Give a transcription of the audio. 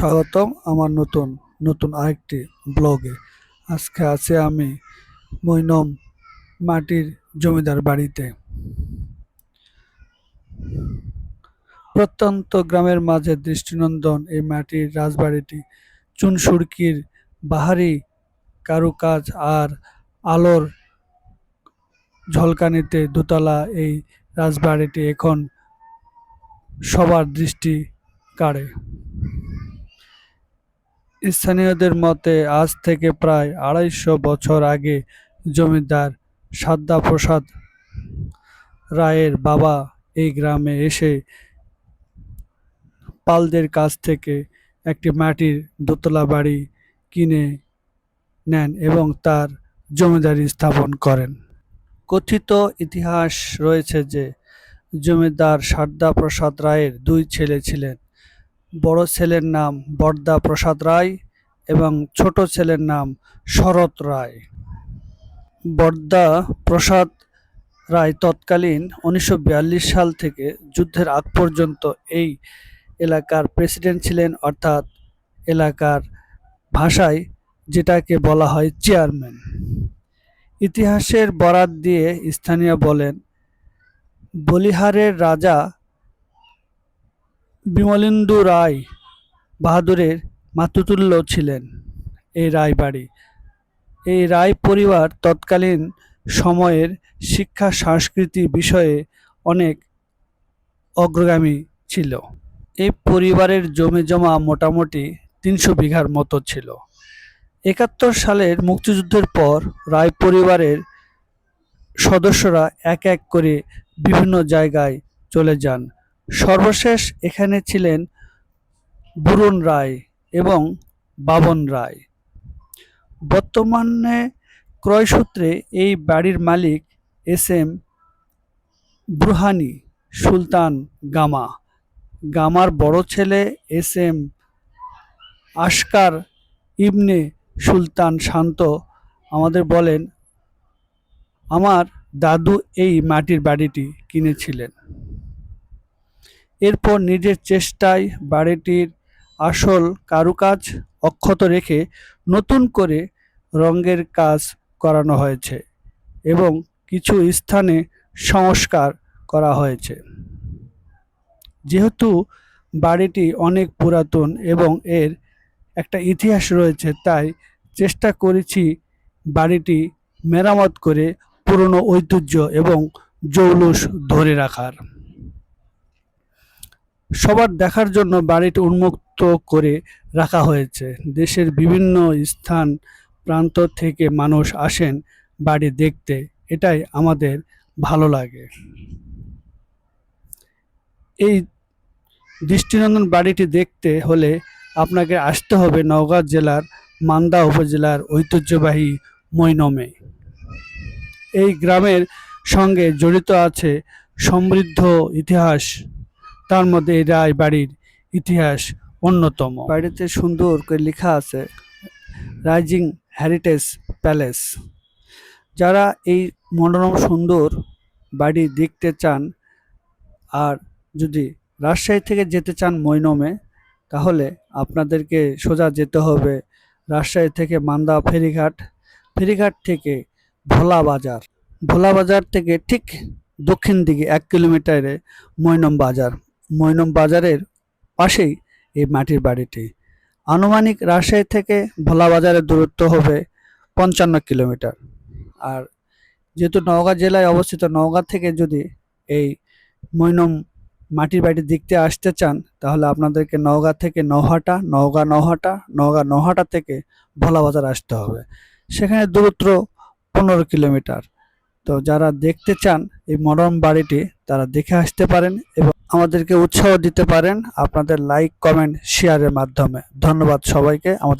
স্বাগতম আমার নতুন নতুন আরেকটি ব্লগে। আজকে আছে আমি মৈনম মাটির জমিদার বাড়িতে। প্রত্যন্ত গ্রামের মাঝে দৃষ্টিনন্দন এই মাটির রাজবাড়িটি। চুনসুরকির বাহারি কারুকাজ আর আলোর ঝলকানিতে দোতলা এই রাজবাড়িটি এখন সবার দৃষ্টি কাড়ে। স্থানীয়দের মতে, আজ থেকে প্রায় আড়াইশো বছর আগে জমিদার সাদ্দা প্রসাদ রায়ের বাবা এই গ্রামে এসে পালদের কাছ থেকে একটি মাটির দোতলা বাড়ি কিনে নেন এবং তার জমিদারি স্থাপন করেন। কথিত ইতিহাস রয়েছে যে, জমিদার সারদা প্রসাদ রায়ের দুই ছেলে ছিলেন। বড় ছেলের নাম বরদা প্রসাদ রায় এবং ছোট ছেলের নাম শরৎ রায়। বরদা প্রসাদ রায় তৎকালীন উনিশশো বিয়াল্লিশ সাল থেকে যুদ্ধের আগ পর্যন্ত এই এলাকার প্রেসিডেন্ট ছিলেন, অর্থাৎ এলাকার ভাষায় যেটাকে বলা হয় চেয়ারম্যান। ইতিহাসের বরাত দিয়ে স্থানীয় বলেন, বলিহারের রাজা বিমলেন্দু রায় বাহাদুরের মাতুতুল্য ছিলেন এই রায়বাড়ি। এই রায় পরিবার তৎকালীন সময়ের শিক্ষা সংস্কৃতি বিষয়ে অনেক অগ্রগামী ছিল। এই পরিবারের জমি জমা মোটামুটি তিনশো বিঘার মতো ছিল। একাত্তর সালের মুক্তিযুদ্ধের পর রায় পরিবারের সদস্যরা এক এক করে বিভিন্ন জায়গায় চলে যান। সর্বশেষ এখানে ছিলেন বুরুন রায় এবং বাবন রায়। বর্তমানে ক্রয়সূত্রে এই বাড়ির মালিক এস এম ব্রুহানি সুলতান গামা। গামার বড় ছেলে এস এম আশকার ইবনে সুলতান শান্ত আমাদের বলেন, আমার দাদু এই মাটির বাড়িটি কিনেছিলেন। এরপর নিজের চেষ্টায় বাড়িটির আসল কারুকাজ অক্ষত রেখে নতুন করে রঙের কাজ করানো হয়েছে এবং কিছু স্থানে সংস্কার করা হয়েছে। যেহেতু বাড়িটি অনেক পুরাতন এবং এর একটা ইতিহাস রয়েছে, তাই চেষ্টা করেছি বাড়িটি মেরামত করে পুরনো ঐতিহ্য এবং জৌলুস ধরে রাখার। সবার দেখার জন্য বাড়িটি উন্মুক্ত করে রাখা হয়েছে। দেশের বিভিন্ন স্থান, প্রান্ত থেকে মানুষ আসেন বাড়ি দেখতে। এটাই আমাদের ভালো লাগে। এই দৃষ্টিনন্দন বাড়িটি দেখতে হলে আপনাকে আসতে হবে নওগাঁ জেলার মান্দা উপজেলার ঐতিহ্যবাহী মৈনমে। এই গ্রামের সঙ্গে জড়িত আছে সমৃদ্ধ ইতিহাস তার মধ্যে এই রায় বাড়ির ইতিহাস অন্যতম। বাড়িতে সুন্দর করে লেখা আছে, রাইজিং হেরিটেজ প্যালেস। যারা এই মনোরম সুন্দর বাড়ি দেখতে চান আর যদি রাজশাহী থেকে যেতে চান মৈনমে, তাহলে আপনাদেরকে সোজা যেতে হবে রাজশাহী থেকে মান্দা ফেরিঘাট ফেরিঘাট থেকে ভোলা বাজার। ভোলা বাজার থেকে ঠিক দক্ষিণ দিকে এক কিলোমিটারে মৈনম বাজার। মৈনম বাজারের পাশেই এই মাটির বাড়িটি। আনুমানিক রাজশাহী থেকে ভোলা বাজারের দূরত্ব হবে পঞ্চান্ন কিলোমিটার। আর যেহেতু নওগাঁ জেলায় অবস্থিত, নওগাঁ থেকে যদি এই মৈনম মাটির বাড়ি দেখতে আসতে চান, তাহলে আপনাদেরকে নওগাঁ থেকে নহাটা, নওগাঁ নহাটা নওগাঁ নহাটা থেকে ভোলা বাজার আসতে হবে। সেখানে দূরত্ব পনেরো কিলোমিটার। তো যারা দেখতে চান এই মরম বাড়িটি, তারা দেখে আসতে পারেন এবং আমাদেরকে উৎসাহ দিতে পারেন আপনাদের লাইক কমেন্ট শেয়ারের মাধ্যমে। ধন্যবাদ সবাইকে। আমাদের